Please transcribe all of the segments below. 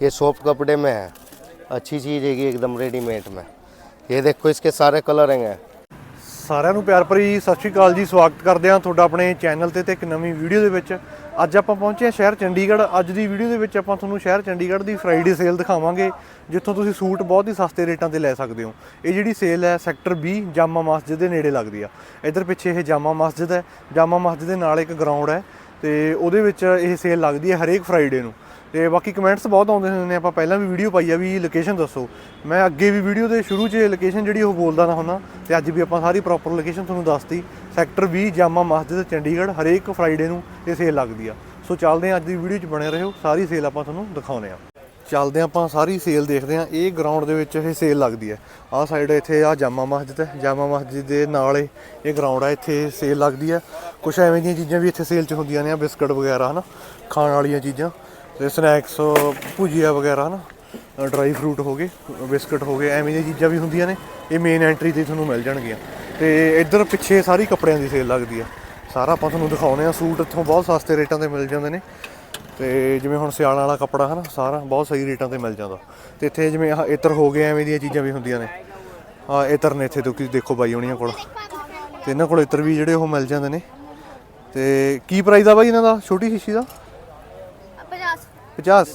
ये सॉफ्ट कपड़े में है अच्छी चीज़ है एकदम रेडीमेड में ये देखो इसके सारे कलर हैं ਸਾਰਿਆਂ ਨੂੰ ਪਿਆਰ ਭਰੀ ਸਤਿ ਸ਼੍ਰੀ ਅਕਾਲ ਜੀ ਸਵਾਗਤ ਕਰਦੇ ਹਾਂ ਤੁਹਾਡਾ ਆਪਣੇ ਚੈਨਲ ਤੇ ਤੇ ਇੱਕ ਨਵੀਂ ਵੀਡੀਓ ਦੇ ਵਿੱਚ ਅੱਜ ਆਪਾਂ ਪਹੁੰਚੇ ਹਾਂ ਸ਼ਹਿਰ ਚੰਡੀਗੜ੍ਹ ਅੱਜ ਦੀ ਵੀਡੀਓ ਦੇ ਵਿੱਚ ਆਪਾਂ ਤੁਹਾਨੂੰ ਸ਼ਹਿਰ ਚੰਡੀਗੜ੍ਹ ਦੀ ਫਰਾਈਡੇ ਸੇਲ ਦਿਖਾਵਾਂਗੇ ਜਿੱਥੋਂ ਤੁਸੀਂ ਸੂਟ ਬਹੁਤ ਹੀ ਸਸਤੇ ਰੇਟਾਂ ਤੇ ਲੈ ਸਕਦੇ ਹੋ ਇਹ ਜਿਹੜੀ ਸੇਲ ਹੈ ਸੈਕਟਰ 20 ਜਾਮਾ ਮਸਜਿਦ ਦੇ ਨੇੜੇ ਲੱਗਦੀ ਆ ਇਧਰ ਪਿੱਛੇ ਇਹ ਜਾਮਾ ਮਸਜਿਦ ਹੈ ਜਾਮਾ ਮਸਜਿਦ ਦੇ ਨਾਲ ਇੱਕ ਗਰਾਊਂਡ ਹੈ ਤੇ ਉਹਦੇ ਵਿੱਚ ਇਹ ਸੇਲ ਲੱਗਦੀ ਹੈ ਹਰੇਕ ਫਰਾਈਡੇ ਨੂੰ। ਤੇ ਬਾਕੀ ਕਮੈਂਟਸ ਬਹੁਤ ਆਉਂਦੇ ਹੁੰਦੇ ਨੇ, ਆਪਾਂ ਪਹਿਲਾਂ ਵੀ ਵੀਡੀਓ ਪਾਈ ਆ ਵੀ ਲੋਕੇਸ਼ਨ ਦੱਸੋ। ਮੈਂ ਅੱਗੇ ਵੀ ਵੀਡੀਓ ਦੇ ਸ਼ੁਰੂ 'ਚ ਲੋਕੇਸ਼ਨ ਜਿਹੜੀ ਉਹ ਬੋਲਦਾ ਨਾ ਹੁੰਦਾ, ਤੇ ਅੱਜ ਵੀ ਆਪਾਂ ਸਾਰੀ ਪ੍ਰੋਪਰ ਲੋਕੇਸ਼ਨ ਤੁਹਾਨੂੰ ਦੱਸਤੀ। ਸੈਕਟਰ 20 ਜਾਮਾ ਮਸਜਿਦ, ਚੰਡੀਗੜ੍ਹ, ਹਰੇਕ ਫਰਾਈਡੇ ਨੂੰ ਇਹ ਸੇਲ ਲੱਗਦੀ ਆ। ਸੋ ਚੱਲਦੇ ਹਾਂ ਅੱਜ ਦੀ ਵੀਡੀਓ 'ਚ ਬਣੇ ਰਹੋ, ਸਾਰੀ ਸੇਲ ਆਪਾਂ ਤੁਹਾਨੂੰ ਦਿਖਾਉਂਦੇ ਆ ਚੱਲਦੇ ਹਾਂ ਆਪਾਂ, ਸਾਰੀ ਸੇਲ ਦੇਖਦੇ ਹਾਂ। ਇਹ ਗਰਾਊਂਡ ਦੇ ਵਿੱਚ ਇਹ ਸੇਲ ਲੱਗਦੀ ਹੈ। ਆਹ ਸਾਈਡ ਇੱਥੇ ਆ ਜਾਮਾ ਮਸਜਿਦ ਹੈ। ਜਾਮਾ ਮਸਜਿਦ ਦੇ ਨਾਲ ਇਹ ਗਰਾਊਂਡ ਹੈ। ਇੱਥੇ ਸੇਲ ਲੱਗਦੀ ਹੈ। ਕੁਝ ਐਵੇਂ ਦੀਆਂ ਚੀਜ਼ਾਂ ਵੀ ਇੱਥੇ ਸੇਲ 'ਚ ਹੁੰਦੀਆਂ ਨੇ ਬਿਸਕਟ ਵਗੈਰਾ, ਹਨਾ? ਖਾਣ ਵਾਲੀਆਂ ਚੀਜ਼ਾਂ। ਤੇ ਸਨੈਕਸ ਭੁਜੀਆ ਵਗੈਰਾ, ਹਨਾ? ਡਰਾਈ ਫਰੂਟ ਹੋ ਗਏ, ਬਿਸਕਟ ਹੋ ਗਏ, ਐਵੇਂ ਦੀਆਂ ਚੀਜ਼ਾਂ ਵੀ ਹੁੰਦੀਆਂ ਨੇ। ਇਹ ਮੇਨ ਐਂਟਰੀ ਤੇ ਤੁਹਾਨੂੰ ਮਿਲ ਜਾਣਗੀਆਂ। ਤੇ ਇੱਧਰ ਪਿੱਛੇ ਸਾਰੀ ਕੱਪੜਿਆਂ ਦੀ ਸੇਲ ਲੱਗਦੀ ਹੈ। ਸਾਰਾ ਆਪਾਂ ਤੁਹਾਨੂੰ ਦਿਖਾਉਨੇ ਆ ਸੂਟ ਇੱਥੋਂ ਬਹੁਤ ਸਸਤੇ ਰੇਟਾਂ ਤੇ ਮਿਲ ਜਾਂਦੇ ਨੇ। ਤੇ ਜਿਵੇਂ ਹੁਣ ਸਿਆਲਾਂ ਵਾਲਾ ਕੱਪੜਾ ਹਨਾ ਸਾਰਾ ਬਹੁਤ ਸਹੀ ਰੇਟਾਂ ਤੇ ਮਿਲ ਜਾਂਦਾ। ਤੇ ਇੱਥੇ ਜਿਵੇਂ ਆਹ ਇਤਰ ਹੋ ਗਏ ਐਵੇਂ ਦੀਆਂ ਚੀਜ਼ਾਂ ਵੀ ਹੁੰਦੀਆਂ ਨੇ। ਆ ਇਤਰ ਨੇ ਇੱਥੇ ਤੁਸੀਂ ਦੇਖੋ ਬਾਈ ਹੋਣੀਆਂ ਕੋਲ। ਤੇ ਇਹਨਾਂ ਕੋਲ ਇਤਰ ਵੀ ਜਿਹੜੇ ਉਹ ਮਿਲ ਜਾਂਦੇ ਨੇ। ਤੇ ਕੀ ਪ੍ਰਾਈਸ ਆ ਬਾਈ ਇਹਨਾਂ ਦਾ? ਛੋਟੀ ਸ਼ੀਸ਼ੀ ਦਾ? 50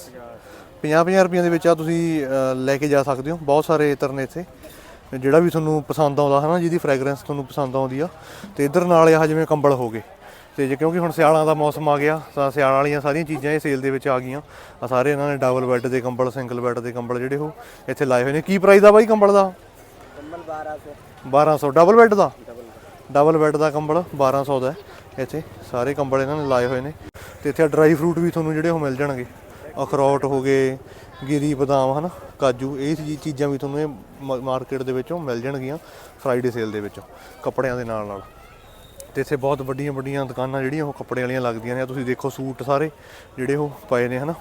50 50 ਰੁਪਈਆਂ ਦੇ ਵਿੱਚ ਆ ਤੁਸੀਂ ਲੈ ਕੇ ਜਾ ਸਕਦੇ ਹੋ। ਬਹੁਤ ਸਾਰੇ ਇਤਰ ਨੇ ਇੱਥੇ। ਜਿਹੜਾ ਵੀ ਤੁਹਾਨੂੰ ਪਸੰਦ ਆਉਂਦਾ ਹੈ ਨਾ ਜਿਹਦੀ ਫ੍ਰੈਗਰੈਂਸ ਤੁਹਾਨੂੰ ਪਸੰਦ ਆਉਂਦੀ ਆ। ਤੇ ਇਧਰ ਨਾਲ ਆ ਜਿਵੇਂ ਕੰਬਲ ਹੋ ਗਏ। ਤੇ ਜੇ ਕਿਉਂਕਿ ਹੁਣ ਸਿਆਲਾਂ ਦਾ ਮੌਸਮ ਆ ਗਿਆ ਤਾਂ ਸਿਆਲਾਂ ਵਾਲੀਆਂ ਸਾਰੀਆਂ ਚੀਜ਼ਾਂ ਇਹ ਸੇਲ ਦੇ ਵਿੱਚ ਆ ਗਈਆਂ। ਆ ਸਾਰੇ ਇਹਨਾਂ ਨੇ ਡਬਲ ਬੈੱਡ ਦੇ ਕੰਬਲ ਸਿੰਗਲ ਬੈੱਡ ਦੇ ਕੰਬਲ ਜਿਹੜੇ ਉਹ ਇੱਥੇ ਲਾਏ ਹੋਏ ਨੇ। ਕੀ ਪ੍ਰਾਈਸ ਆ ਬਾਈ ਕੰਬਲ ਦਾ? ਕੰਬਲ 1200 1200 ਡਬਲ ਬੈੱਡ ਦਾ? ਡਬਲ ਬੈੱਡ ਦਾ ਕੰਬਲ 1200 ਦਾ ਇੱਥੇ ਸਾਰੇ ਕੰਬਲ ਇਹਨਾਂ ਨੇ ਲਾਏ ਹੋਏ ਨੇ। ਤੇ ਇੱਥੇ ਡਰਾਈ ਫਰੂਟ ਵੀ ਤੁਹਾਨੂੰ ਜਿਹੜੇ ਉਹ ਮਿਲ ਜਾਣਗੇ। ਅਖਰੋਟ ਹੋ ਗਏ ਗਿਰੀ ਬਦਾਮ ਹਨਾ ਕਾਜੂ ਇਹ ਚੀਜ਼ਾਂ ਵੀ ਤੁਹਾਨੂੰ ਇਹ ਮਾਰਕੀਟ ਦੇ ਵਿੱਚੋਂ ਮਿਲ ਜਾਣਗੀਆਂ ਫਰਾਈਡੇ ਸੇਲ ਦੇ ਵਿੱਚੋਂ ਕੱਪੜਿਆਂ ਦੇ ਨਾਲ ਨਾਲ ਤੇ ਇੱਥੇ ਬਹੁਤ ਵੱਡੀਆਂ ਵੱਡੀਆਂ ਦੁਕਾਨਾਂ ਜਿਹੜੀਆਂ ਉਹ ਕੱਪੜੇ ਵਾਲੀਆਂ ਲੱਗਦੀਆਂ ਨੇ। ਆਹ ਤੁਸੀਂ ਦੇਖੋ ਸੂਟ ਸਾਰੇ ਜਿਹੜੇ ਉਹ ਪਏ ਨੇ, ਹਨਾ?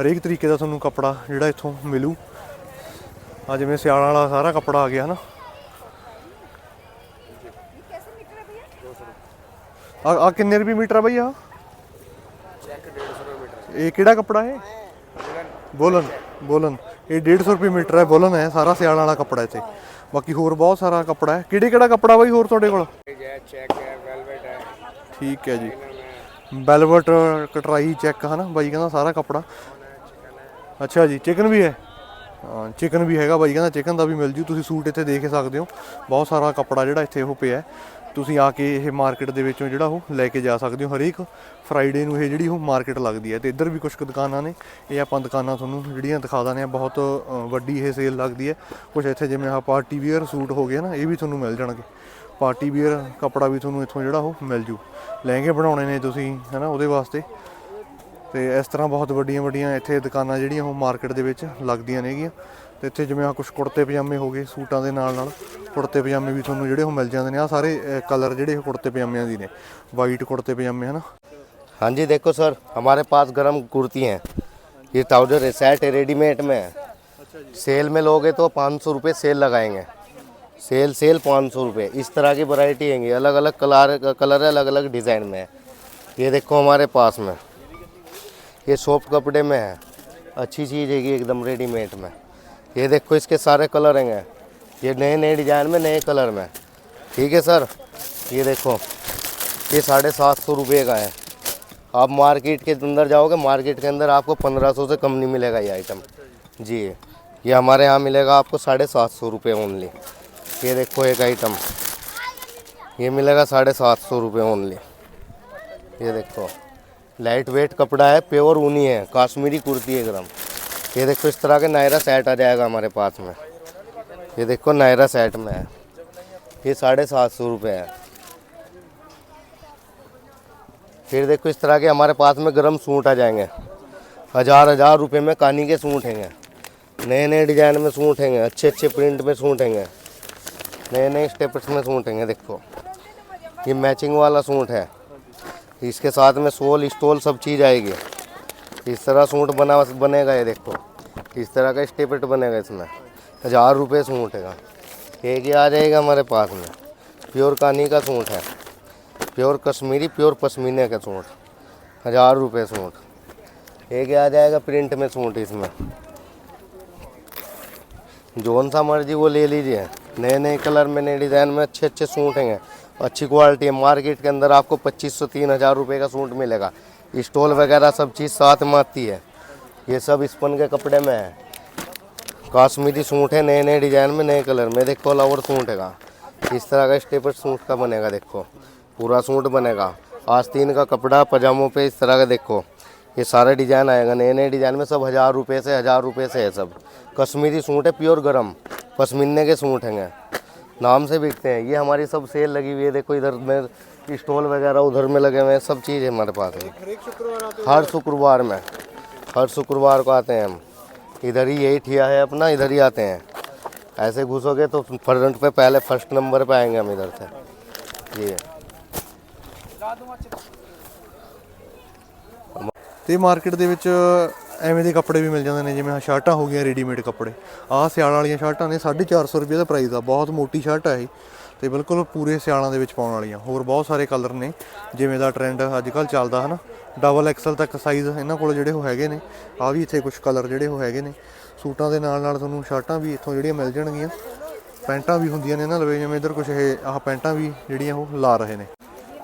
ਹਰੇਕ ਤਰੀਕੇ ਦਾ ਤੁਹਾਨੂੰ ਕੱਪੜਾ ਜਿਹੜਾ ਇੱਥੋਂ ਮਿਲੂ। ਆ ਜਿਵੇਂ ਸਿਆਲਾਂ ਵਾਲਾ ਸਾਰਾ ਕੱਪੜਾ ਆ ਗਿਆ, ਹਨਾ? ਆ ਆ ਕਿੰਨੇ ਰੁਪਏ ਮੀਟਰ ਆ ਬਈ ਆ ਇਹ ਕਿਹੜਾ ਕੱਪੜਾ ਹੈ ਬੋਲਨ ਬੋਲਨ। ਇਹ 150 ਰੁਪਏ ਮੀਟਰ ਹੈ, ਬੋਲਨ ਹੈ, ਸਾਰਾ ਸਿਆਲ ਵਾਲਾ ਕੱਪੜਾ ਇੱਥੇ। ਬਾਕੀ ਹੋਰ ਬਹੁਤ ਸਾਰਾ ਕੱਪੜਾ ਹੈ। ਕਿਹੜੇ ਕਿਹੜਾ ਕੱਪੜਾ ਬਾਈ ਹੋਰ ਤੁਹਾਡੇ ਕੋਲ? ਠੀਕ ਹੈ ਜੀ। ਵੈਲਵਟ ਕਟਰਾਈ ਚੈੱਕ, ਹਨਾ? ਬਾਈ ਕਹਿੰਦਾ ਸਾਰਾ ਕੱਪੜਾ। ਅੱਛਾ ਜੀ, ਚਿਕਨ ਵੀ ਹੈ? ਹਾਂ, ਚਿਕਨ ਵੀ ਹੈਗਾ ਬਾਈ, ਕਹਿੰਦਾ ਚਿਕਨ ਦਾ ਵੀ ਮਿਲ ਜੂ। ਤੁਸੀਂ ਸੂਟ ਇੱਥੇ ਦੇਖ ਸਕਦੇ ਹੋ। ਬਹੁਤ ਸਾਰਾ ਕੱਪੜਾ ਜਿਹੜਾ ਇੱਥੇ ਉਹ ਪਿਆ ਤੁਸੀਂ ਆ ਕੇ ਇਹ ਮਾਰਕੀਟ ਦੇ ਵਿੱਚੋਂ ਜਿਹੜਾ ਉਹ ਲੈ ਕੇ ਜਾ ਸਕਦੇ ਹੋ। ਹਰੇਕ ਫਰਾਈਡੇ ਨੂੰ ਇਹ ਜਿਹੜੀ ਉਹ ਮਾਰਕੀਟ ਲੱਗਦੀ ਹੈ। ਤੇ ਇੱਧਰ ਵੀ ਕੁਝ ਕੁ ਦੁਕਾਨਾਂ ਨੇ। ਇਹ ਆਪਾਂ ਦੁਕਾਨਾਂ ਤੁਹਾਨੂੰ ਜਿਹੜੀਆਂ ਦਿਖਾ ਦਾਂ ਆ ਬਹੁਤ ਵੱਡੀ ਇਹ ਸੇਲ ਲੱਗਦੀ ਹੈ। ਕੁਝ ਇੱਥੇ ਜਿਵੇਂ ਆ ਪਾਰਟੀ ਵੀਅਰ ਸੂਟ ਹੋ ਗਏ ਨਾ, ਇਹ ਵੀ ਤੁਹਾਨੂੰ ਮਿਲ ਜਾਣਗੇ। ਪਾਰਟੀ ਵੀਅਰ ਕੱਪੜਾ ਵੀ ਤੁਹਾਨੂੰ ਇੱਥੋਂ ਜਿਹੜਾ ਉਹ ਮਿਲ ਜੂ ਲਹਿੰਗੇ ਬਣਾਉਣੇ ਨੇ ਤੁਸੀਂ ਹਨਾ ਉਹਦੇ ਵਾਸਤੇ ਤੇ ਇਸ ਤਰ੍ਹਾਂ ਬਹੁਤ ਵੱਡੀਆਂ ਵੱਡੀਆਂ ਇੱਥੇ ਦੁਕਾਨਾਂ ਜਿਹੜੀਆਂ ਉਹ ਮਾਰਕੀਟ ਦੇ ਵਿੱਚ ਲੱਗਦੀਆਂ ਨੇਗੀਆਂ ਤੇ ਇੱਥੇ ਜਿਵੇਂ ਆ ਕੁਝ ਕੁੜਤੇ ਪਜਾਮੇ ਹੋ ਗਏ ਸੂਟਾਂ ਦੇ ਨਾਲ ਨਾਲ ਕੁੜਤੇ ਪਜਾਮੇ ਵੀ ਤੁਹਾਨੂੰ ਜਿਹੜੇ ਉਹ ਮਿਲ ਜਾਂਦੇ ਨੇ ਆ ਸਾਰੇ ਕਲਰ ਜਿਹੜੇ ਉਹ ਕੁੜਤੇ ਪਜਾਮਿਆਂ ਦੀ ਨੇ ਵਾਈਟ ਕੁੜਤੇ ਪਜਾਮੇ ਹਨਾ हाँ जी देखो सर हमारे पास गर्म कुर्ती हैं ये ट्राउजर है सेट है रेडीमेड में है सेल में लोगे तो पाँच सौ रुपये सेल लगाएंगे सेल सेल पाँच सौ रुपये इस तरह की वैरायटी हैंगी। अलग अलग कलर कलर है अलग अलग डिज़ाइन में है। ये देखो हमारे पास में। ये सॉफ्ट कपड़े में है। अच्छी चीज़ है एकदम रेडीमेड में। ये देखो इसके सारे कलर हैं ये नए नए डिज़ाइन में, नए कलर में। ठीक है सर? ये देखो। ये साढ़े सात सौ रुपये का है। आप मार्केट के अंदर जाओगे मार्केट के अंदर आपको पंद्रह सौ से कम नहीं मिलेगा ये आइटम जी। ये हमारे यहाँ मिलेगा आपको साढ़े सात सौ रुपये ओनली ये देखो एक आइटम। ये मिलेगा साढ़े सात सौ रुपये ओनली ये देखो। लाइट वेट कपड़ा है प्योर ऊनी है, काश्मीरी कुर्ती है एकदम। ये देखो इस तरह के नायरा सेट आ जाएगा हमारे पास में। ये देखो नायरा सेट में है। ये साढ़े सात सौ रुपये है। फिर देखो इस तरह के हमारे पास में गर्म सूट आ जाएँगे। हज़ार हज़ार रुपये में कानी के सूट हैंगे। नए नए डिज़ाइन में सूट हैंगे अच्छे अच्छे प्रिंट में सूट हैंगे। नए नए स्टेप्स में सूट हैंगे देखो। ये मैचिंग वाला सूट है। इसके साथ में सोल, स्टोल सब चीज़ आएगी। इस तरह सूट बना, बनेगा, ये देखो। इस तरह का स्टेपेट बनेगा इसमें। हज़ार रुपये सूट है। एक ही आ जाएगा हमारे पास में। प्योर कानी का सूट है। प्योर कश्मीरी, प्योर पश्मीने का सूट। हज़ार रुपये सूट। एक ही आ जाएगा प्रिंट में सूट इसमें। जोन सा मर्ज़ी वो ले लीजिए। नए नए कलर में नए डिज़ाइन में अच्छे अच्छे सूट हैं। अच्छी क्वालिटी है। मार्केट के अंदर आपको पच्चीस सौ, तीन हज़ार रुपये का सूट मिलेगा। स्टॉल वगैरह सब चीज़ साथ में आती है। ये सब स्पन के कपड़े में है। काश्मीरी सूट है नए नए डिज़ाइन में, नए कलर में। देखो लावर सूट है इस तरह का स्टेपर सूट का बनेगा, देखो। पूरा सूट बनेगा। आस्तीन का कपड़ा, पजामों पे इस तरह का देखो। ये सारे डिज़ाइन आएगा नए नए डिज़ाइन में सब हज़ार रुपये से हज़ार रुपये से है सब। कश्मीरी सूट है प्योर गरम, पश्मीने के सूट हैं नाम से बिकते हैं। ये हमारी सब सेल लगी हुई है, देखो इधर में स्टॉल वगैरह उधर में लगे हुए हैं, सब चीज़ है हमारे पास में। हर शुक्रवार में, हर शुक्रवार को आते हैं हम। इधर ही यही ठिया है अपना, इधर ही आते हैं। ऐसे घुसोगे तो फ्रंट पे पहले फ़र्स्ट नंबर पे आएँगे हम इधर से। ये। ਤੇ ਮਾਰਕੀਟ ਦੇ ਵਿੱਚ ਐਵੇਂ ਦੇ ਕੱਪੜੇ ਵੀ ਮਿਲ ਜਾਂਦੇ ਨੇ, ਜਿਵੇਂ ਆਹ ਸ਼ਰਟਾਂ ਹੋ ਗਈਆਂ ਰੈਡੀਮੇਡ ਕੱਪੜੇ। ਆਹ ਸਿਆਲ ਵਾਲੀਆਂ ਸ਼ਰਟਾਂ ਨੇ 450 ਰੁਪਏ ਦਾ ਪ੍ਰਾਈਸ ਆ, ਬਹੁਤ ਮੋਟੀ ਸ਼ਰਟ ਆ ਇਹ। ਤੇ ਬਿਲਕੁਲ ਪੂਰੇ ਸਿਆਲਾਂ ਦੇ ਵਿੱਚ ਪਾਉਣ ਵਾਲੀਆਂ, ਹੋਰ ਬਹੁਤ ਸਾਰੇ ਕਲਰ ਨੇ, ਜਿਵੇਂ ਦਾ ਟ੍ਰੈਂਡ ਅੱਜ ਕੱਲ ਚੱਲਦਾ ਹਨਾ। ਡਬਲ ਐਕਸਲ ਤੱਕ ਸਾਈਜ਼ ਇਹਨਾਂ ਕੋਲ ਜਿਹੜੇ ਉਹ ਹੈਗੇ ਨੇ ਆ ਵੀ ਇੱਥੇ ਕੁਝ ਕਲਰ ਜਿਹੜੇ ਉਹ ਹੈਗੇ ਨੇ। ਸੂਟਾਂ ਦੇ ਨਾਲ ਨਾਲ ਤੁਹਾਨੂੰ ਸ਼ਰਟਾਂ ਵੀ ਇੱਥੋਂ ਜਿਹੜੀਆਂ ਮਿਲ ਜਾਣਗੀਆਂ। ਪੈਂਟਾਂ ਵੀ ਹੁੰਦੀਆਂ ਨੇ ਇਹਨਾਂ ਲਵੇ, ਜਿਵੇਂ ਇਧਰ ਕੁਝ ਇਹ ਆਹ ਪੈਂਟਾਂ ਵੀ ਜਿਹੜੀਆਂ ਉਹ ਲਾ ਰਹੇ ਨੇ।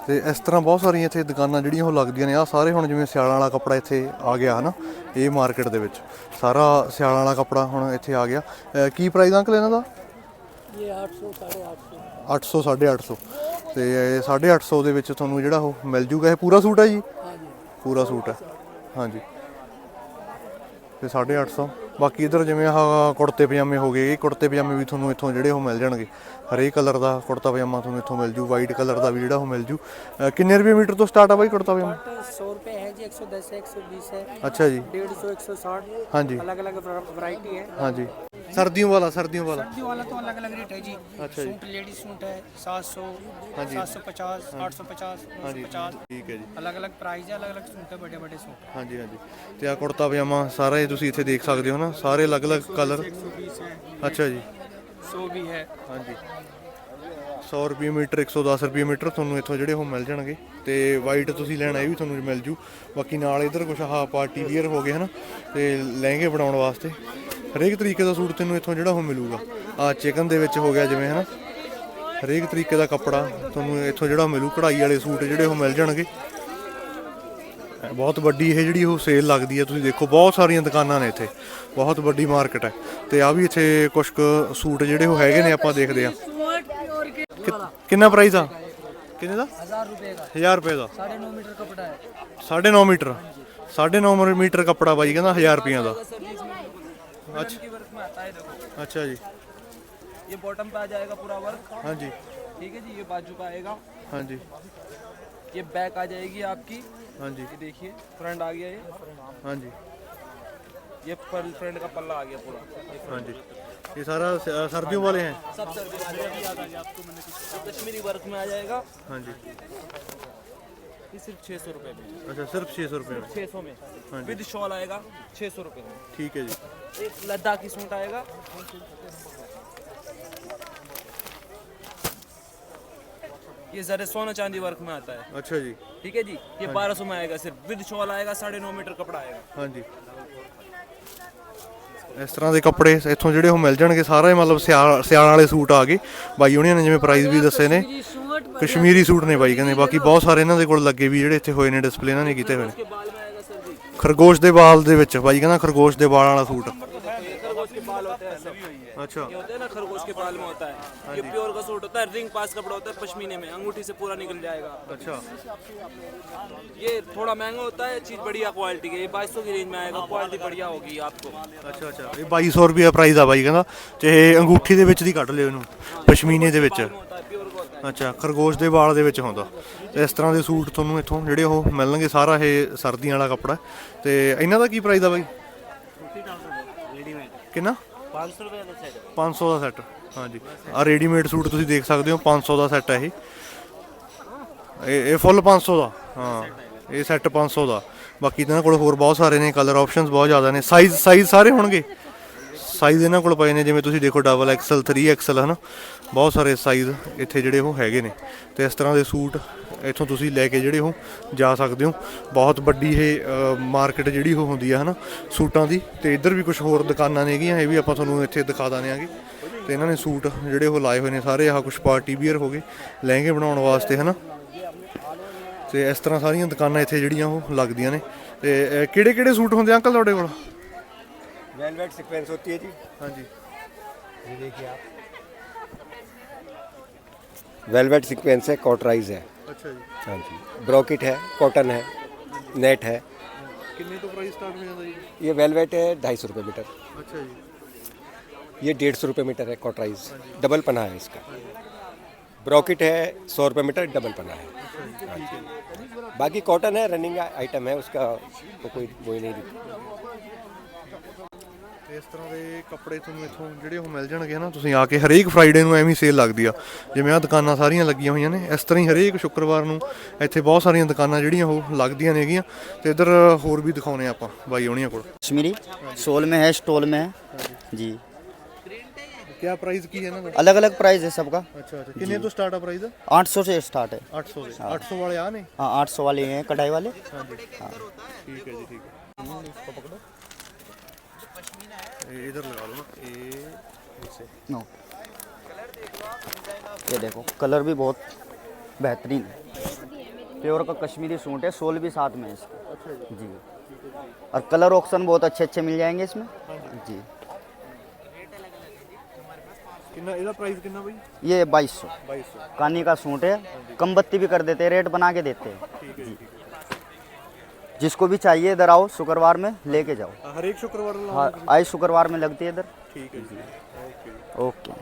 ਤੇ ਇਸ ਤਰ੍ਹਾਂ ਬਹੁਤ ਸਾਰੀਆਂ ਇੱਥੇ ਦੁਕਾਨਾਂ ਜਿਹੜੀਆਂ ਉਹ ਲੱਗਦੀਆਂ ਨੇ। ਆ ਸਾਰੇ ਹੁਣ ਜਿਵੇਂ ਸਿਆਲਾਂ ਵਾਲਾ ਕੱਪੜਾ ਇੱਥੇ ਆ ਗਿਆ ਹਨਾ ਇਹ ਮਾਰਕੀਟ ਦੇ ਵਿੱਚ। ਸਾਰਾ ਸਿਆਲਾਂ ਵਾਲਾ ਕੱਪੜਾ ਹੁਣ ਇੱਥੇ ਆ ਗਿਆ। ਕੀ ਪ੍ਰਾਈਸ ਅੰਕਲ ਇਹਨਾਂ ਦਾ? ਇਹ 800 850 800 850 ਤੇ ਇਹ 850 ਦੇ ਵਿੱਚ ਤੁਹਾਨੂੰ ਜਿਹੜਾ ਉਹ ਮਿਲ ਜੂਗਾ। ਇਹ ਪੂਰਾ ਸੂਟ ਹੈ ਜੀ? ਪੂਰਾ ਸੂਟ ਹੈ ਹਾਂਜੀ। ਤੇ 850 ਬਾਕੀ ਇਧਰ ਜਿਵੇਂ ਆਹ ਕੁੜਤੇ ਪਜਾਮੇ ਹੋ ਗਏ ਇਹ ਕੁੜਤੇ ਪਜਾਮੇ ਵੀ ਤੁਹਾਨੂੰ ਇੱਥੋਂ ਜਿਹੜੇ ਉਹ ਮਿਲ ਜਾਣਗੇ ਹਰੇਕ ਕਲਰ ਦਾ ਕੁੜਤਾ ਪਜਾਮਾ ਤੁਹਾਨੂੰ ਇੱਥੋਂ ਮਿਲ ਜੂ ਵਾਈਟ ਕਲਰ ਦਾ ਵੀ ਜਿਹੜਾ ਉਹ ਮਿਲ ਜੂ ਅਹ ਕਿੰਨੇ ਰੁਪਏ ਮੀਟਰ ਤੋਂ ਸਟਾਰਟ ਆ ਬਾਈ ਕੁੜਤਾ ਪਜਾਮਾ सौ रुपये है जी एक सौ दस है एक सौ बीस है ਅੱਛਾ ਜੀ डेढ़ सौ एक सौ साठ ਹਾਂਜੀ अलग अलग वैरायटी है ਹਾਂਜੀ ਸਰਦੀਆਂ ਵਾਲਾ ਸਰਦੀਆਂ ਵਾਲਾ सर्दी वाला तो अलग अलग रेट है जी अच्छा जी। सूट लेडीज सूट है सात सौ हाँ जी। सात सौ पचास आठ सौ पचास नौ ਹਾਂਜੀ सौ पचास ਠੀਕ ਹੈ ਜੀ अलग अलग प्राइस है अलग अलग सूट है बड़े बड़े सूट ਹਾਂਜੀ ਹਾਂਜੀ ਤੇ ਆ ਕੁੜਤਾ ਪਜਾਮਾ ਸਾਰਾ ਇਹ ਤੁਸੀਂ ਇੱਥੇ ਦੇਖ ਸਕਦੇ ਹੋ ਨਾ ਸਾਰੇ ਅਲੱਗ-ਅਲੱਗ ਕਲਰ एक सौ बीस है ਅੱਛਾ ਜੀ सौ भी है ਹਾਂਜੀ 100 ਰੁਪਏ ਮੀਟਰ 110 ਰੁਪਏ ਮੀਟਰ ਤੁਹਾਨੂੰ ਇੱਥੋਂ ਜਿਹੜੇ ਉਹ ਮਿਲ ਜਾਣਗੇ ਤੇ ਵਾਈਟ ਤੁਸੀਂ ਲੈਣਾ ਇਹ ਵੀ ਤੁਹਾਨੂੰ ਮਿਲ ਜੂ ਬਾਕੀ ਨਾਲ ਇਧਰ ਕੁਝ ਆਹ ਪਾਰਟੀ ਵੀਅਰ ਹੋ ਗਏ ਹਨਾ ਤੇ ਲਹਿੰਗੇ ਬਣਾਉਣ ਵਾਸਤੇ ਹਰੇਕ ਤਰੀਕੇ ਦਾ ਸੂਟ ਤੈਨੂੰ ਇੱਥੋਂ ਜਿਹੜਾ ਉਹ ਮਿਲੂਗਾ। ਆ ਚਿਕਨ ਦੇ ਵਿੱਚ ਹੋ ਗਿਆ ਜਿਵੇਂ ਹਨਾ? ਹਰੇਕ ਤਰੀਕੇ ਦਾ ਕੱਪੜਾ ਤੁਹਾਨੂੰ ਇੱਥੋਂ ਜਿਹੜਾ ਮਿਲੂ ਕਢਾਈ ਵਾਲੇ ਸੂਟ ਜਿਹੜੇ ਉਹ ਮਿਲ ਜਾਣਗੇ। ਬਹੁਤ ਵੱਡੀ ਇਹ ਜਿਹੜੀ ਉਹ ਸੇਲ ਲੱਗਦੀ ਹੈ ਤੁਸੀਂ ਦੇਖੋ ਬਹੁਤ ਸਾਰੀਆਂ ਦੁਕਾਨਾਂ ਨੇ ਇੱਥੇ। ਬਹੁਤ ਵੱਡੀ ਮਾਰਕੀਟ ਹੈ। ਤੇ ਆ ਵੀ ਇੱਥੇ ਕੁਝ ਕੁ ਸੂਟ ਜਿਹੜੇ ਉਹ ਹੈਗੇ ਨੇ ਆਪਾਂ ਦੇਖਦੇ ਆ ਕਿੰਨਾ ਪ੍ਰਾਈਸ ਆ? ਕਿੰਨੇ ਦਾ? 1000 ਰੁਪਏ ਦਾ। 1000 ਰੁਪਏ ਦਾ। 9.5 ਮੀਟਰ ਕਪੜਾ ਹੈ। 9.5 ਮੀਟਰ। 9.5 ਮੀਟਰ ਕਪੜਾ ਬਾਈ ਕਹਿੰਦਾ 1000 ਰੁਪਏ ਦਾ। अच्छा। अच्छा जी। ये बॉटम पे आ जाएगा पूरा वर्क हाँ जी। ठीक है जी ये बाजू पे आएगा। हाँ जी। ये बैक आ जाएगी आपकी। हाँ जी। देखिए फ्रंट आ गया ये। हाँ जी। ये पर्ल फ्रंट का पल्ला आ गया पूरा। हाँ जी। ये सारा सर्दियों वाले हैं। सब सर्दियों वाले आपको मैंने कश्मीरी वर्क में आ जाएगा। हाँ जी। ये सिर्फ छः सौ रुपये में ਅੱਛਾ ਸਿਰਫ 600 ਰੁਪਏ ਦਾ। छः सौ में विद शॉल आएगा छः सौ रुपये में ਠੀਕ ਹੈ ਜੀ एक लद्दाखी सूट आएगा ये जरे सोना चांदी वर्क में आता है ਅੱਛਾ ਜੀ ठीक है जी ये बारह सौ में आएगा सिर्फ विद शॉल आएगा साढ़े नौ मीटर कपड़ा आएगा ਹਾਂਜੀ ਇਸ ਤਰ੍ਹਾਂ ਦੇ ਕੱਪੜੇ ਇੱਥੋਂ ਜਿਹੜੇ ਉਹ ਮਿਲ ਜਾਣਗੇ ਸਾਰਾ ਹੀ ਮਤਲਬ ਸਿਆਲ ਸਿਆਲ ਵਾਲੇ ਸੂਟ ਆ ਗਏ ਬਾਈ ਉਹਨਾਂ ਨੇ ਜਿਵੇਂ ਪ੍ਰਾਈਸ ਵੀ ਦੱਸੇ ਨੇ ਕਸ਼ਮੀਰੀ ਸੂਟ ਨੇ ਬਾਈ ਕਹਿੰਦੇ ਬਾਕੀ ਬਹੁਤ ਸਾਰੇ ਇਹਨਾਂ ਦੇ ਕੋਲ ਲੱਗੇ ਵੀ ਜਿਹੜੇ ਇੱਥੇ ਹੋਏ ਨੇ ਡਿਸਪਲੇ ਇਹਨਾਂ ਨੇ ਕੀਤੇ ਹੋਏ ਨੇ के बाल में आएगा सर जी ਖਰਗੋਸ਼ ਦੇ ਵਾਲ ਦੇ ਵਿੱਚ ਬਾਈ ਕਹਿੰਦਾ ਖਰਗੋਸ਼ ਦੇ ਵਾਲਾਂ ਵਾਲਾ ਸੂਟ खरगोश के बाल होते हैं सब ਅੱਛਾ ये होता है ना खरगोश के बाल में होता है ये प्योर का सूट होता है रिंग पास कपड़ा होता है पश्मीने में अंगूठी से पूरा निकल जाएगा ਅੱਛਾ ये थोड़ा महंगा होता है चीज बढ़िया क्वालिटी की ये बाईस की रेंज में आएगा क्वालिटी बढ़िया होगी आपको ਅੱਛਾ ਅੱਛਾ ਇਹ 2200 ਰੁਪਏ ਪ੍ਰਾਈਸ ਆ ਬਾਈ ਕਹਿੰਦਾ ਤੇ ਇਹ ਅੰਗੂਠੀ ਦੇ ਵਿੱਚ ਦੀ ਕੱਢ ਲਿਓ ਇਹਨੂੰ ਪਸ਼ਮੀਨੇ ਦੇ ਵਿੱਚ ਅੱਛਾ, ਖਰਗੋਸ਼ ਦੇ ਵਾਲ ਦੇ ਵਿੱਚ ਹੁੰਦਾ ਤੇ ਇਸ ਤਰ੍ਹਾਂ ਦੇ ਸੂਟ ਤੁਹਾਨੂੰ ਇੱਥੋਂ ਜਿਹੜੇ ਉਹ ਮਿਲਣਗੇ, ਸਾਰਾ ਇਹ ਸਰਦੀਆਂ ਵਾਲਾ ਕੱਪੜਾ ਤੇ ਇਹਨਾਂ ਦਾ ਕੀ ਪ੍ਰਾਈਸ ਆ ਬਾਈ? ਕਿੰਨਾ? 500 ਰੁਪਏ ਦਾ ਸੈੱਟ 500 ਦਾ ਸੈੱਟ ਹਾਂਜੀ। ਆ ਰੈਡੀਮੇਡ ਸੂਟ ਤੁਸੀਂ ਦੇਖ ਸਕਦੇ ਹੋ 500 ਦਾ ਸੈੱਟ ਹੈ ਇਹ। ਇਹ ਫੁੱਲ 500 ਦਾ। ਹਾਂ, ਇਹ ਸੈੱਟ 500 ਦਾ। ਬਾਕੀ ਇਹਨਾਂ ਕੋਲ ਹੋਰ ਬਹੁਤ ਸਾਰੇ ਨੇ ਕਲਰ ਆਪਸ਼ਨਸ ਬਹੁਤ ਜ਼ਿਆਦਾ ਨੇ। ਸਾਈਜ਼ ਸਾਈਜ਼ ਸਾਰੇ ਹੋਣਗੇ? ਸਾਈਜ਼ ਇਹਨਾਂ ਕੋਲ ਪਏ ਨੇ, ਜਿਵੇਂ ਤੁਸੀਂ ਦੇਖੋ ਡਬਲ ਐਕਸਲ 3 ਐਕਸਲ ਹਨਾ? ਬਹੁਤ ਸਾਰੇ ਸਾਈਜ਼ ਇੱਥੇ ਜਿਹੜੇ ਉਹ ਹੈਗੇ ਨੇ। ਤੇ ਇਸ ਤਰ੍ਹਾਂ ਦੇ ਸੂਟ ਇੱਥੋਂ ਤੁਸੀਂ ਲੈ ਕੇ ਜਿਹੜੇ ਉਹ ਜਾ ਸਕਦੇ ਹੋ। ਬਹੁਤ ਵੱਡੀ ਇਹ ਮਾਰਕੀਟ ਜਿਹੜੀ ਉਹ ਹੁੰਦੀ ਆ, ਹਨਾ? ਸੂਟਾਂ ਦੀ। ਤੇ ਇੱਧਰ ਵੀ ਕੁਝ ਹੋਰ ਦੁਕਾਨਾਂ ਨੇਗੀਆਂ ਇਹ ਵੀ ਆਪਾਂ ਤੁਹਾਨੂੰ ਇੱਥੇ ਦਿਖਾ ਦਾਂਗੇ ਆਂਗੇ। ਤੇ ਇਹਨਾਂ ਨੇ ਸੂਟ ਜਿਹੜੇ ਉਹ ਲਾਏ ਹੋਏ ਨੇ ਸਾਰੇ, ਆਹ ਕੁਝ ਪਾਰਟੀ ਵੀਅਰ ਹੋ ਗਏ, ਲਹਿੰਗੇ ਬਣਾਉਣ ਵਾਸਤੇ, ਹਨਾ? ਤੇ ਇਸ ਤਰ੍ਹਾਂ ਸਾਰੀਆਂ ਦੁਕਾਨਾਂ ਇੱਥੇ ਜਿਹੜੀਆਂ ਉਹ ਲੱਗਦੀਆਂ ਨੇ। ਤੇ ਕਿਹੜੇ ਕਿਹੜੇ ਸੂਟ ਹੁੰਦੇ ਆ ਅੰਕਲ ਤੁਹਾਡੇ ਕੋਲ? वेलवेट सिक्वेंस होती है जी। हाँ जी। ये देखिए आप। वेलवेट सिक्वेंस है कॉटराइज है। अच्छा जी। हाँ जी। ब्रोकिट है कॉटन है नेट है। कितने तो प्राइस स्टार्ट में ये वेलवेट है ढाई सौ रुपये मीटर। अच्छा जी। ये डेढ़ सौ रुपये मीटर है कॉटराइज डबल पना है इसका। ब्रॉकेट है सौ रुपये मीटर डबल पना है। हाँ बाकी कॉटन है रनिंग आइटम है उसका तो कोई वो नहीं। दिखता ਇਸ ਤਰ੍ਹਾਂ ਦੇ ਕੱਪੜੇ ਤੁਹਾਨੂੰ ਇੱਥੋਂ ਜਿਹੜੇ ਉਹ ਮਿਲ ਜਾਣਗੇ ਨਾ ਤੁਸੀਂ ਆ ਕੇ ਹਰੇਕ ਫਰਾਈਡੇ ਨੂੰ ਐਵੇਂ ਹੀ ਸੇਲ ਲੱਗਦੀ ਆ ਜਿਵੇਂ ਆ ਦੁਕਾਨਾਂ ਸਾਰੀਆਂ ਲੱਗੀਆਂ ਹੋਈਆਂ ਨੇ ਇਸ ਤਰ੍ਹਾਂ ਹੀ ਹਰੇਕ ਸ਼ੁੱਕਰਵਾਰ ਨੂੰ ਇੱਥੇ ਬਹੁਤ ਸਾਰੀਆਂ ਦੁਕਾਨਾਂ ਜਿਹੜੀਆਂ ਉਹ ਲੱਗਦੀਆਂ ਨੇਗੀਆਂ ਤੇ ਇੱਧਰ ਹੋਰ ਵੀ ਦਿਖਾਉਣੇ ਆਪਾਂ ਬਾਈ ਹੋਣੀਆਂ ਕੋਲ कश्मीरी सोल में है स्टोल में है जी ਕੀ ਪ੍ਰਾਈਸ ਕੀ ਹੈ ਇਹਨਾਂ ਦਾ अलग अलग प्राइस है सबका ਅੱਛਾ ਅੱਛਾ ਕਿੰਨੇ ਤੋਂ ਸਟਾਰਟ ਆ ਪ੍ਰਾਈਸ 800 से स्टार्ट है 800 ਦੇ 800 ਵਾਲੇ ਆ ਨੇ हाँ 800 वाले हैं कढ़ाई वाले ਠੀਕ ਹੈ ਜੀ ਠੀਕ ਹੈ इसको पकड़ो ये इधर लगा लो ए ऐसे नो ये देखो कलर भी बहुत बेहतरीन है। प्योर का कश्मीरी सूट है सोल भी साथ में है इसका। जी। और कलर ऑप्शन बहुत अच्छे अच्छे मिल जाएँगे इसमें। जी। प्राइस कितना भाई? ये बाईस सौ। कानी का सूट है। कम बत्ती भी कर देते हैं रेट बना के देते हैं। जी। जिसको भी चाहिए इधर आओ शुक्रवार में लेके जाओ ਹਰੇਕ ਸ਼ੁੱਕਰਵਾਰ ਨੂੰ हाँ आई शुक्रवार में लगती है इधर ਠੀਕ ਹੈ ਜੀ ਓਕੇ ओके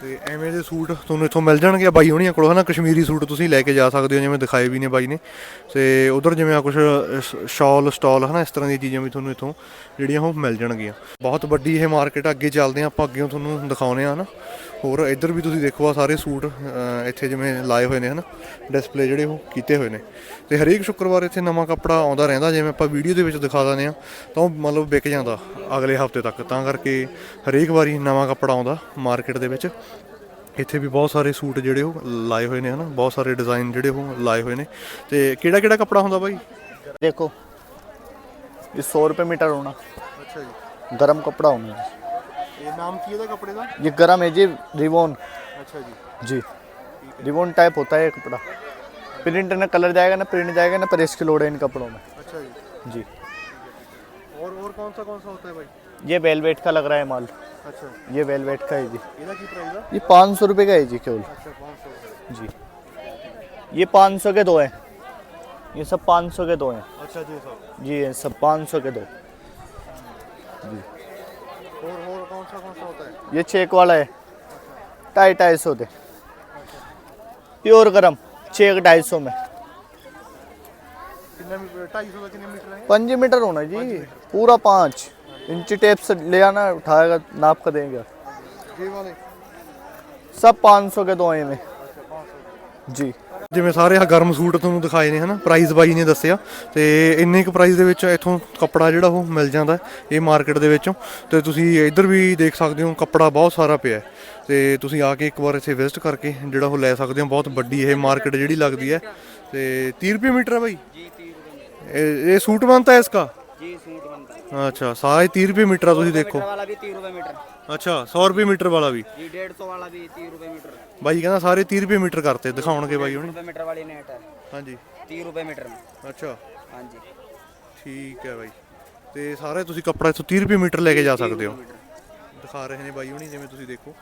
ਤੇ ਐਵੇਂ ਦੇ ਸੂਟ ਤੁਹਾਨੂੰ ਇੱਥੋਂ ਮਿਲ ਜਾਣਗੇ ਬਾਈ ਹੋਣੀਆਂ ਕੋਲ ਹਨਾ ਕਸ਼ਮੀਰੀ ਸੂਟ ਤੁਸੀਂ ਲੈ ਕੇ ਜਾ ਸਕਦੇ ਹੋ ਜਿਵੇਂ ਦਿਖਾਏ ਵੀ ਨੇ ਬਾਈ ਨੇ ਤੇ ਉਧਰ ਜਿਵੇਂ ਆ ਕੁਝ ਸ਼ਾਲ ਸਟਾਲ ਹਨਾ ਇਸ ਤਰ੍ਹਾਂ ਦੀਆਂ ਚੀਜ਼ਾਂ ਵੀ ਤੁਹਾਨੂੰ ਇੱਥੋਂ ਜਿਹੜੀਆਂ ਉਹ ਮਿਲ ਜਾਣਗੀਆਂ ਬਹੁਤ ਵੱਡੀ ਇਹ ਮਾਰਕੀਟ ਅੱਗੇ ਚੱਲਦੇ ਆ ਆਪਾਂ ਅੱਗੇ ਤੁਹਾਨੂੰ ਦਿਖਾਉਨੇ ਆ ਹਨਾ ਹੋਰ ਇੱਧਰ ਵੀ ਤੁਸੀਂ ਦੇਖੋ ਆ ਸਾਰੇ ਸੂਟ ਇੱਥੇ ਜਿਵੇਂ ਲਾਏ ਹੋਏ ਨੇ ਹਨ? ਡਿਸਪਲੇ ਜਿਹੜੇ ਉਹ ਕੀਤੇ ਹੋਏ ਨੇ। ਤੇ ਹਰੇਕ ਸ਼ੁੱਕਰਵਾਰ ਇੱਥੇ ਨਵਾਂ ਕੱਪੜਾ ਆਉਂਦਾ ਰਹਿੰਦਾ ਜਿਵੇਂ ਆਪਾਂ ਵੀਡੀਓ ਦੇ ਵਿੱਚ ਦਿਖਾ ਦਿੰਦੇ ਆ ਤਾਂ ਉਹ ਮਤਲਬ ਵਿਕ ਜਾਂਦਾ ਅਗਲੇ ਹਫ਼ਤੇ ਤੱਕ। ਤਾਂ ਕਰਕੇ ਹਰੇਕ ਵਾਰੀ ਨਵਾਂ ਕੱਪੜਾ ਆਉਂਦਾ ਮਾਰਕੀਟ ਦੇ ਵਿੱਚ। ਇੱਥੇ ਵੀ ਬਹੁਤ ਸਾਰੇ ਸੂਟ ਜਿਹੜੇ ਉਹ ਲਾਏ ਹੋਏ ਨੇ ਹਨਾ? ਬਹੁਤ ਸਾਰੇ ਡਿਜ਼ਾਈਨ ਜਿਹੜੇ ਉਹ ਲਾਏ ਹੋਏ ਨੇ। ਤੇ ਕਿਹੜਾ ਕਿਹੜਾ ਕੱਪੜਾ ਹੁੰਦਾ ਬਾਈ? ਦੇਖੋ ਇਹ 100 ਰੁਪਏ ਮੀਟਰ ਹੋਣਾ। ਅੱਛਾ ਜੀ। ਗਰਮ ਕੱਪੜਾ ਹੋਣਾ नाम की था कपड़े का? ये गर्म है जी रिवोन अच्छा जी। जी। रिबन टाइप होता है कपड़ा। प्रिंट ना कलर जाएगा ना प्रिंट जाएगा ना प्रेस की लोड है इन कपड़ों में। अच्छा जी। जी। और और कौन सा कौन सा होता है भाई? ये वेलवेट का लग रहा है माल। अच्छा। ये वेलवेट का है जी। ये पाँच सौ रुपये का है जी केवल। अच्छा, जी। ये पाँच सौ के दो हैं। ये सब पाँच सौ के दो हैं। अच्छा जी सब। जी सब पाँच सौ के दो। जी। सा कौन सा होता है ये चेक वाला है। ढाई ढाई सौ दे। प्योर गरम चेक ढाई सौ में। कितना 250 का कितने मीटर पंजी मीटर होना जी। पूरा पाँच। इंची टेप से ले आना उठाएगा नाप कर देंगे। सब पाँच सौ के दो में। जी। ਜਿਵੇਂ ਸਾਰੇ ਆ ਗਰਮ ਸੂਟ ਤੁਹਾਨੂੰ ਦਿਖਾਏ ਨੇ ਹਨਾ ਪ੍ਰਾਈਸ ਬਾਈ ਨੇ ਦੱਸਿਆ ਤੇ ਇੰਨੇ ਕੁ ਪ੍ਰਾਈਸ ਦੇ ਵਿੱਚ ਇਥੋਂ ਕੱਪੜਾ ਜਿਹੜਾ ਉਹ ਮਿਲ ਜਾਂਦਾ ਇਹ ਮਾਰਕੀਟ ਦੇ ਵਿੱਚੋਂ। ਤੇ ਤੁਸੀਂ ਇੱਧਰ ਵੀ ਦੇਖ ਸਕਦੇ ਹੋ ਕੱਪੜਾ ਬਹੁਤ ਸਾਰਾ ਪਿਆ ਤੇ ਤੁਸੀਂ ਆ ਕੇ ਇੱਕ ਵਾਰ ਇੱਥੇ ਵਿਜ਼ਿਟ ਕਰਕੇ ਜਿਹੜਾ ਉਹ ਲੈ ਸਕਦੇ ਹੋ ਬਹੁਤ ਵੱਡੀ ਇਹ ਮਾਰਕੀਟ ਜਿਹੜੀ ਲੱਗਦੀ ਹੈ। ਤੇ 30 ਰੁਪਏ ਮੀਟਰ ਹੈ ਬਾਈ? ਜੀ 30 ਰੁਪਏ ਇਹ ਸੂਟ ਬਣਦਾ ਹੈ ਇਸਕਾ? ਜੀ ਸੂਟ ਬਣਦਾ ਅੱਛਾ ਸਾਰੇ 30 ਰੁਪਏ ਮੀਟਰ ਤੁਸੀਂ ਦੇਖੋ। 30 ਰੁਪਏ ਮੀਟਰ। ਅੱਛਾ 100 ਰੁਪਏ ਮੀਟਰ ਵਾਲਾ ਵੀ। ਜੀ 150 ਵਾਲਾ ਵੀ 30 ਰੁਪਏ ਮੀਟਰ। ਬਾਈ ਕਹਿੰਦਾ ਸਾਰੇ 30 ਰੁਪਏ ਮੀਟਰ ਕਰਤੇ ਦਿਖਾਉਣਗੇ ਬਾਈ ਹੁਣੀ। रुपए मीटर वाली नेट है ਹਾਂਜੀ। तीन रुपए मीटर में ਅੱਛਾ। हाँ जी ਠੀਕ ਹੈ ਬਾਈ। ਤੇ ਸਾਰੇ ਤੁਸੀਂ ਕੱਪੜਾ ਇੱਥੋਂ 30 ਰੁਪਏ ਮੀਟਰ ਲੈ ਕੇ ਜਾ ਸਕਦੇ ਹੋ। ਦਿਖਾ ਰਹੇ ਨੇ ਬਾਈ ਹੁਣੀ ਜਿਵੇਂ ਤੁਸੀਂ ਦੇਖੋ।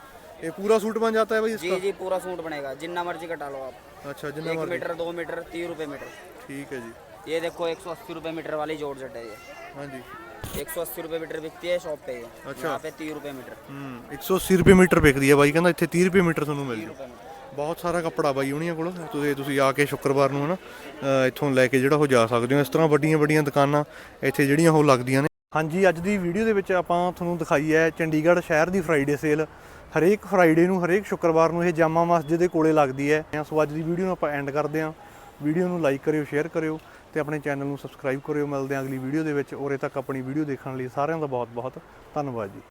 ਇਹ ਪੂਰਾ ਸੂਟ ਬਣ ਜਾਂਦਾ ਹੈ ਬਾਈ जी जी पूरा सूट बनेगा जिन्ना मर्जी कटा लो आप ਇਸਕਾ ਅੱਛਾ ਜਿੰਨਾ एक ਮਰਜ਼ੀ। मीटर दो मीटर तीन रुपए मीटर ਠੀਕ ਹੈ ਜੀ। ये देखो एक सौ अस्सी रुपये मीटर वाली जॉर्जेट है ये ਹਾਂਜੀ। एक सौ अस्सी रुपये मीटर बिकती है शॉप पे ये अच्छा। यहाँ पे तीस रुपये मीटर ਹੂੰ 180 ਰੁਪਏ ਮੀਟਰ ਵਿਕਦੀ ਹੈ ਬਾਈ ਕਹਿੰਦਾ ਇੱਥੇ 30 ਰੁਪਏ ਮੀਟਰ ਤੁਹਾਨੂੰ ਮਿਲ ਜੂ ਬਹੁਤ ਸਾਰਾ ਕੱਪੜਾ ਬਾਈ ਹੁਣੀਆਂ ਕੋਲ ਤੁਸੀਂ ਤੁਸੀਂ ਆ ਕੇ ਸ਼ੁੱਕਰਵਾਰ ਨੂੰ ਹਨਾ ਅ, ਇੱਥੋਂ ਲੈ ਕੇ ਜਿਹੜਾ ਉਹ ਜਾ ਸਕਦੇ ਹੋ ਇਸ ਤਰ੍ਹਾਂ ਵੱਡੀਆਂ ਵੱਡੀਆਂ ਦੁਕਾਨਾਂ ਇੱਥੇ ਜਿਹੜੀਆਂ ਉਹ ਲੱਗਦੀਆਂ ਨੇ ਹਾਂਜੀ ਅੱਜ ਦੀ ਵੀਡੀਓ ਦੇ ਵਿੱਚ ਆਪਾਂ ਤੁਹਾਨੂੰ ਦਿਖਾਈ ਹੈ ਚੰਡੀਗੜ੍ਹ ਸ਼ਹਿਰ ਦੀ ਫਰਾਈਡੇ ਸੇਲ ਹਰੇਕ ਫਰਾਈਡੇ ਨੂੰ ਹਰੇਕ ਸ਼ੁੱਕਰਵਾਰ ਨੂੰ ਇਹ ਜਾਮਾ ਮਸਜਿਦ ਦੇ ਕੋਲੇ ਲੱਗਦੀ ਹੈ ਸੋ ਅੱਜ ਦੀ ਵੀਡੀਓ ਨੂੰ ਆਪਾਂ ਐਂਡ ਕਰਦੇ ਹਾਂ ਵੀਡੀਓ ਨੂੰ ਲਾਈਕ ਕਰਿਓ ਸ਼ੇਅਰ ਕਰਿਓ ਤੇ ਆਪਣੇ ਚੈਨਲ ਨੂੰ ਸਬਸਕ੍ਰਾਈਬ ਕਰਿਓ, ਮਿਲਦੇ ਹਾਂ ਅਗਲੀ ਵੀਡੀਓ ਦੇ ਵਿੱਚ। ਉਰੇ ਤੱਕ ਆਪਣੀ ਵੀਡੀਓ ਦੇਖਣ ਲਈ ਸਾਰਿਆਂ ਦਾ ਬਹੁਤ ਬਹੁਤ ਧੰਨਵਾਦ ਜੀ।